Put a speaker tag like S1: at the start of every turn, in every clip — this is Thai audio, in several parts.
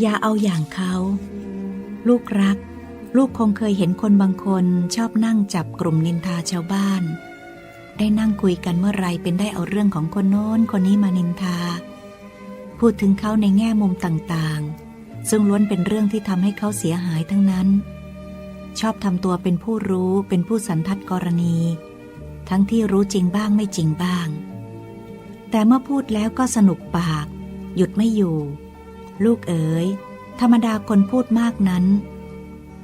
S1: อย่าเอาอย่างเขา ลูกรัก ลูกคงเคยเห็นคนบางคนชอบนั่งจับกลุ่มนินทาชาวบ้าน ได้นั่งคุยกันเมื่อไรเป็นได้เอาเรื่องของคนโน้นคนนี้มานินทา พูดถึงเขาในแง่มุมต่างๆ ซึ่งล้วนเป็นเรื่องที่ทำให้เขาเสียหายทั้งนั้น ชอบทำตัวเป็นผู้รู้เป็นผู้สันทัดกรณี ทั้งที่รู้จริงบ้างไม่จริงบ้าง แต่เมื่อพูดแล้วก็สนุกปาก หยุดไม่อยู่ ลูกเอ๋ย ธรรมดาคนพูดมากนั้น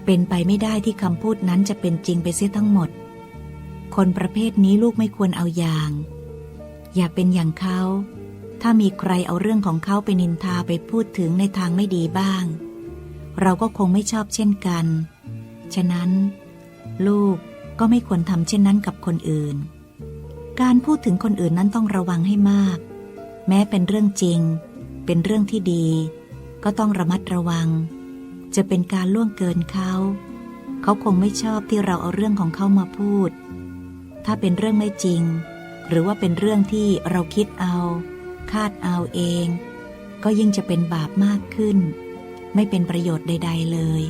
S1: เป็นไปไม่ได้ที่คำพูดนั้นจะเป็นจริงไปเสียทั้งหมด คนประเภทนี้ลูกไม่ควรเอาอย่าง อย่าเป็นอย่างเขา ถ้ามีใครเอาเรื่องของเขาไปนินทาไปพูดถึงในทางไม่ดีบ้าง เราก็คงไม่ชอบเช่นกัน ฉะนั้น ลูกก็ไม่ควรทำเช่นนั้นกับคนอื่น การพูดถึงคนอื่นนั้นต้องระวังให้มาก แม้เป็นเรื่องจริง เป็นเรื่องที่ดี ก็ต้องระมัดระวัง จะเป็นการล่วงเกินเขา เขาคงไม่ชอบที่เราเอาเรื่องของเขามาพูด ถ้าเป็นเรื่องไม่จริง หรือว่าเป็นเรื่องที่เราคิดเอา คาดเอาเอง ก็ยิ่งจะเป็นบาปมากขึ้น ไม่เป็นประโยชน์ใด ๆ เลย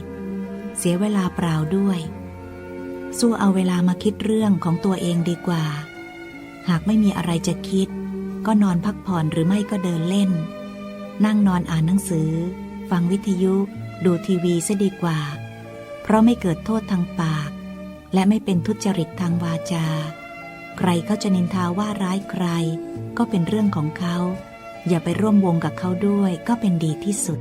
S1: เสียเวลาเปล่าด้วย สู้เอาเวลามาคิดเรื่องของตัวเองดีกว่า หากไม่มีอะไรจะคิด ก็นอนพักผ่อนหรือไม่ก็เดินเล่น นั่งนอนอ่านหนังสือ ฟังวิทยุ ดูทีวีซะดีกว่า เพราะไม่เกิดโทษทางปาก และไม่เป็นทุจริตทางวาจา ใครเขาจะนินทาว่าร้ายใคร ก็เป็นเรื่องของเขา อย่าไปร่วมวงกับเขาด้วยก็เป็นดีที่สุด